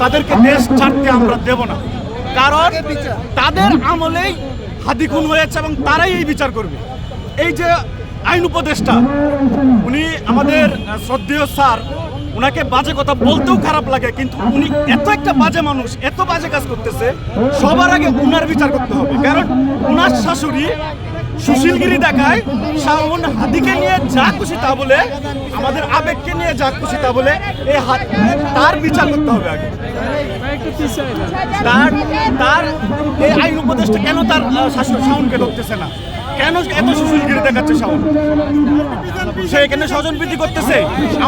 তাদেরকে দেশ ছাড়তে আমরা দেব না। কারণ তাদের আমলেই হাদি খুন হয়েছে এবং তারাই এই বিচার করবে। এই যে আইন উপদেষ্টা, উনি আমাদের শ্রদ্ধেয় স্যার ওনাকে বাজে কথা বলতেও খারাপ লাগে, কিন্তু উনি এত একটা বাজে মানুষ, এত বাজে কাজ করতেছে, সবার আগে উনার বিচার করতে হবে। কারণ উনার শাশুড়ি সুশীলগিরি দেখায়, শাওন হাদিকে নিয়ে যা খুশি তা বলে, আমাদের আবেগকে নিয়ে যা খুশি তা বলে এই হাত, তার বিচার করতে হবে আগে। তার তার এই আইন উপদেশটা কেন তার শাশুড়ি শাওনকে ধরতেছে না? কেন এত সুশীলগিরি দেখাচ্ছে শাওন? সে এখানে স্বজন বৃদ্ধি করতেছে।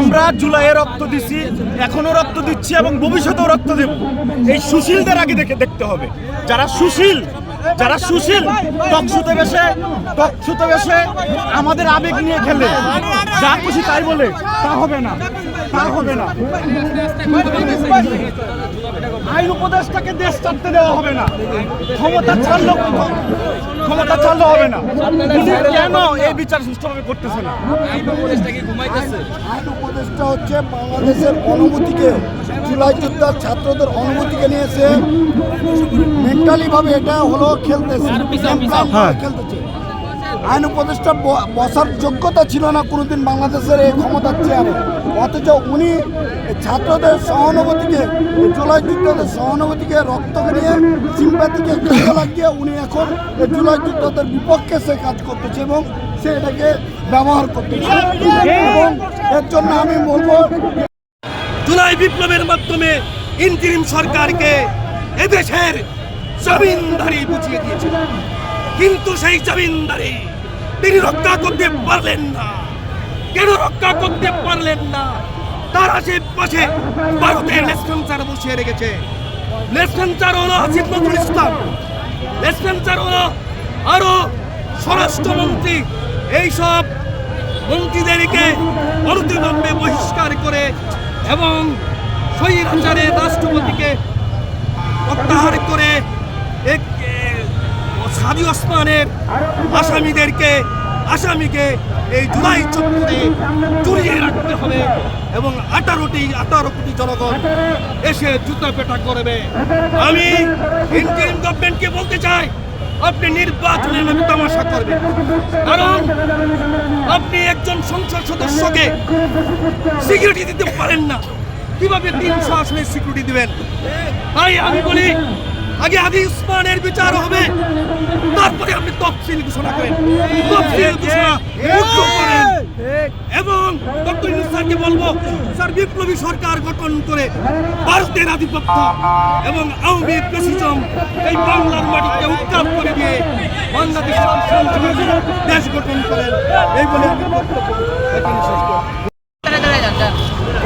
আমরা জুলাইয়ে রক্ত দিছি, এখনও রক্ত দিচ্ছি এবং ভবিষ্যতেও রক্ত দেব। এই সুশীলদের আগে দেখে দেখতে হবে। যারা সুশীল যারা সুশীল টকসুতে বেসে টকসুতে বেসে আমাদের আবেগ নিয়ে খেলে। যা খুশি তাই বলে, তা হবে না, তা হবে না। আইন উপদেশটাকে দেশ ছাড়তে দেওয়া হবে না। ক্ষমতা ছাড়লো ক্ষমতা ছাড়লে হবে না। কেন এই বিচার সুষ্ঠুভাবে করতেছে না? আইন উপদেষ্টা হচ্ছে বাংলাদেশের অনুভূতিকে জুলাই যোদ্ধার ছাত্রদের অনুমতিকে নিয়ে সে মেন্টালি ভাবে এটা হলো খেলতেছে। হ্যাঁ। খেলতেছে। আইন উপদেষ্টা বসার যোগ্যতা ছিল না কোনোদিন বাংলাদেশের এই ক্ষমতার চেয়ারে। অথচ উনি ছাত্রদের সহানুভূতিকে, জুলাই যুদ্ধদের সহানুভূতিকে, রক্তকে নিয়ে সিম্পাতিকে লাগিয়ে উনি এখন জুলাই যুদ্ধদের বিপক্ষে সে কাজ করতেছে এবং সে এটাকে ব্যবহার করতেছে। এবং এর জন্য আমি বলব জুলাই বিপ্লবের মাধ্যমে ইন্টিরিম সরকারকে এদেশের জমিনদারি বুঝিয়ে দিয়েছিল। কিন্তু সেই জমিনদারি তিনি রক্ষা করতে পারলেন না। কেন রক্ষা করতে পারলেন না? তার আশেপাশে ভারতের লেসপেন্সার বসিয়ে রেখেছে। লেসপেন্সার হলো আসিফ নজরুল ইসলাম। লেসপেন্সার হলো আরও স্বরাষ্ট্রমন্ত্রী। এইসব মন্ত্রীদেরকে অনতিবিলম্বে বহিষ্কার করে এবং স্বৈরাচারের রাষ্ট্রপতিকে প্রত্যাহার করে এক সাদি ওসমানের আসামিদেরকে, আসামিকে এই জুলাই চত্বরে জড়িয়ে রাখতে হবে এবং আঠারোটি আঠারো কোটি জনগণ এসে জুতা পেটা করবে। আমি ইন্ডিয়ান গভর্নমেন্টকে বলতে চাই, আপনি নির্বাচনের নামে তামাশা করবেন। কারণ আপনি একজন সংসদ সদস্যকে সিকিউরিটি দিতে পারেন না। কীভাবে তিনশো আসনে সিকিউরিটি দিবেন? তাই আমি বলি আগে আদি উসমানের বিচার হবে। তারপরে আপনি তফসিল ঘোষণা করেন। তফসিল ঘোষণা করেন। এবং ডক্টর ইউনুস স্যারকে বলব স্যার বিপ্লবী সরকার গঠন করে ভারতের আধিপত্য এবং আওয়ামী প্রেসিজম এই বাংলার মাটিকে উৎখাত করে দিয়ে বাংলাদেশের দেশ গঠন করেন। এই বলে আমি বক্তব্য এখানে শেষ যান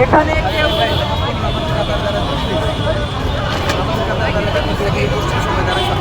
এখানে কেউ ಧರ್ಮಸ್ಥಳ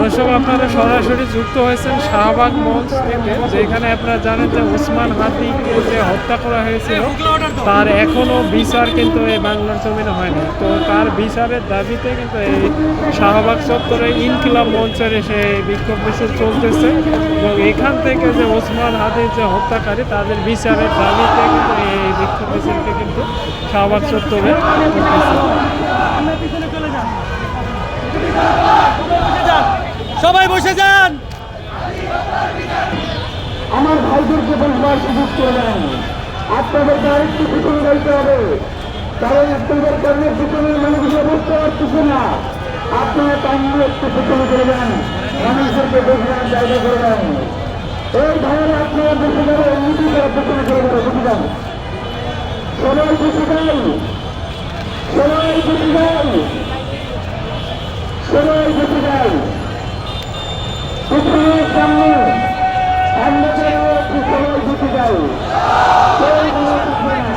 দর্শক, আপনারা সরাসরি যুক্ত হয়েছেন শাহবাগ মঞ্চ থেকে যেখানে আপনারা জানেন যে ওসমান হাতিকে যে হত্যা করা হয়েছিল, তার এখনও বিচার কিন্তু এই বাংলার জমিনে হয়নি। তো তার বিচারের দাবিতে কিন্তু এই শাহবাগ চত্বরে ইনকিলাব মঞ্চের এসে বিক্ষোভ মিছিল চলতেছে এবং এখান থেকে যে ওসমান হাতির যে হত্যাকারী, তাদের বিচারের দাবিতে কিন্তু এই বিক্ষোভ মিছিলকে কিন্তু শাহবাগ চত্বরে সবাই বসে যান। আমার ভাইদেরকে বসবার সুযোগ করে দেন। আপনাদেরকে আরেকটু পিছনে যাইতে হবে। কারণ আপনাদের কারণে পিছনের মানুষগুলো বুঝতে পারতেছে না। আপনারা কান্না একটু পিছনে করে দেন মানুষদেরকে বসবার জায়গা করে দেন। এই ভাইয়েরা আপনারা বসে যাবেন নীতি করে পিছনে করে দেবে বসে যান। সবাই বসে যান। সবাই বসে যান সবাই বসে যান পিছনের সামনে আমরা যেন একটু সবাই বসে যাই কেউ কোনো কিছু না।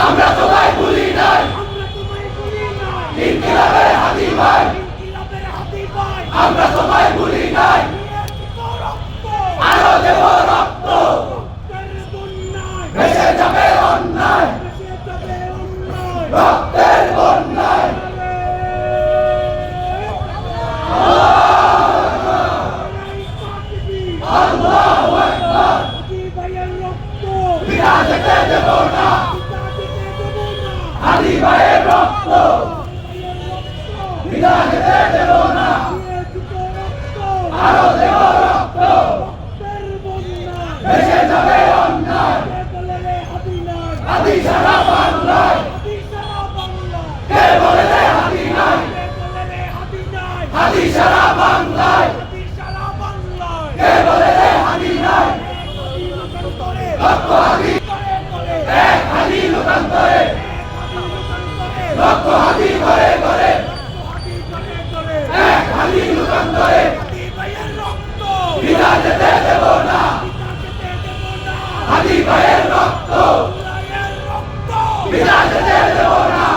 আমরা সবাই ভুলি নাই। ইনকিলাবের হাতি ভাই আমরা সবাই ভুলি নাই আরও দেব রক্ত ভেসে যাবে অন্যায় রক্তের বন্যায় বিনা যেতে দেব না হাতি ভাইয়ের রক্ত বিনা যেতে দেব না আরও দেব রক্ত ভেসে যাবে অন্যায় হাতি সারা বাংলায় কে বলে রে হাতি নাই হাতি সারা বাংলায় কে বলে রে হাতি নাই লক্ষ হাতি এক হাতি লোকান্তরে লক্ষ হাতি ঘরে ঘরে এক হাতি লোকান্তরে বিনা যেতে দেব না হাতি ভাইয়ের রক্ত বিনা যেতে দেব না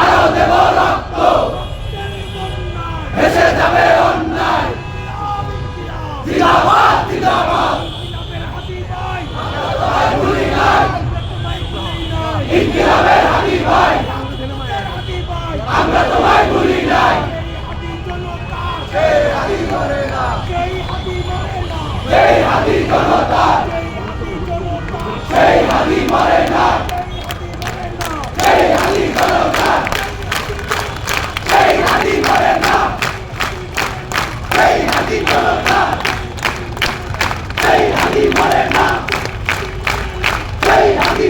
আরও দেব রক্ত ভেসে যাবে অন্যায় জিন্দাবাদ জিন্দাবাদ ভুলি নাই ইনকিলাবের হাতি ভাই আমরা তোমায় ভুলি নাই সেই হাতি মরে না সেই হাতি জনতা সেই হাতি মরে না সেই হাতি জনতা সেই হাতি মরে না সেই হাতি জনতা সেই হাতি মরে না সেই হাতি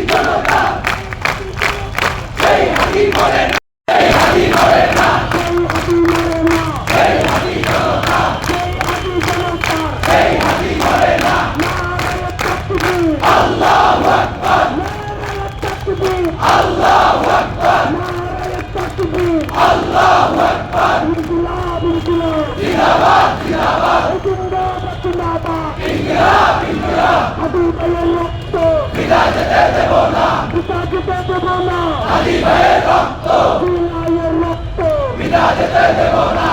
ইনকিলাব বিনা যেতে দেব না হাতি ভাইয়ের রক্ত বিনা যেতে দেব না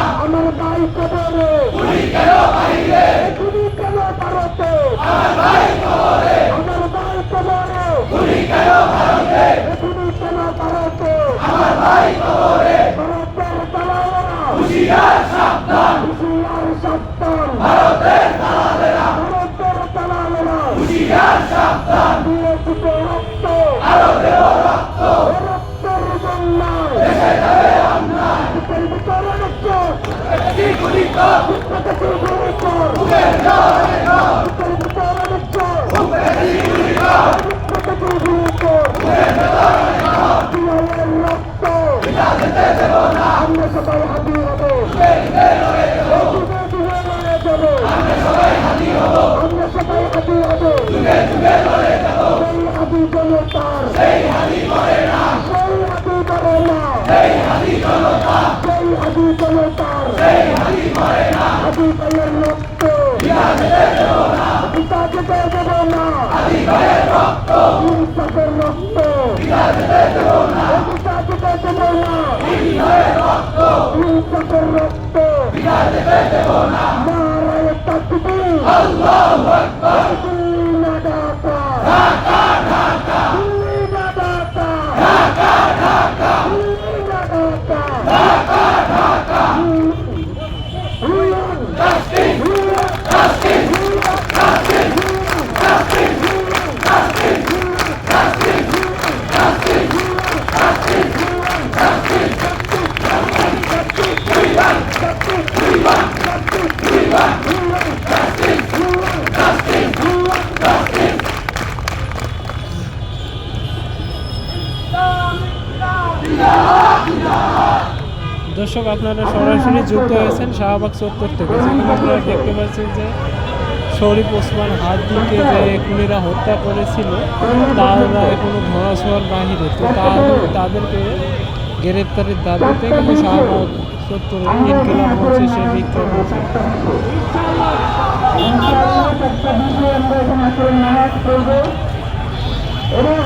চুলে চুলে ধরে গেল আদি জনতার সেই আদি করে না সেই আদি করে না সেই আদি জনতা সেই আদি জনতার সেই আদি করে না আদি দর্শক, আপনারা সরাসরি যুক্ত হয়েছেন শাহবাগ চত্বর থেকে আপনারা দেখতে পাচ্ছেন যে শরীফ ওসমান হাত দিকে যে খুনিরা হত্যা করেছিল তারা এখনও ধরা ছোঁয়ার বাহিরে। তো তাদেরকে গ্রেপ্তারের দাবিতে কিন্তু শাহবাগ হচ্ছে, সে হচ্ছে এবং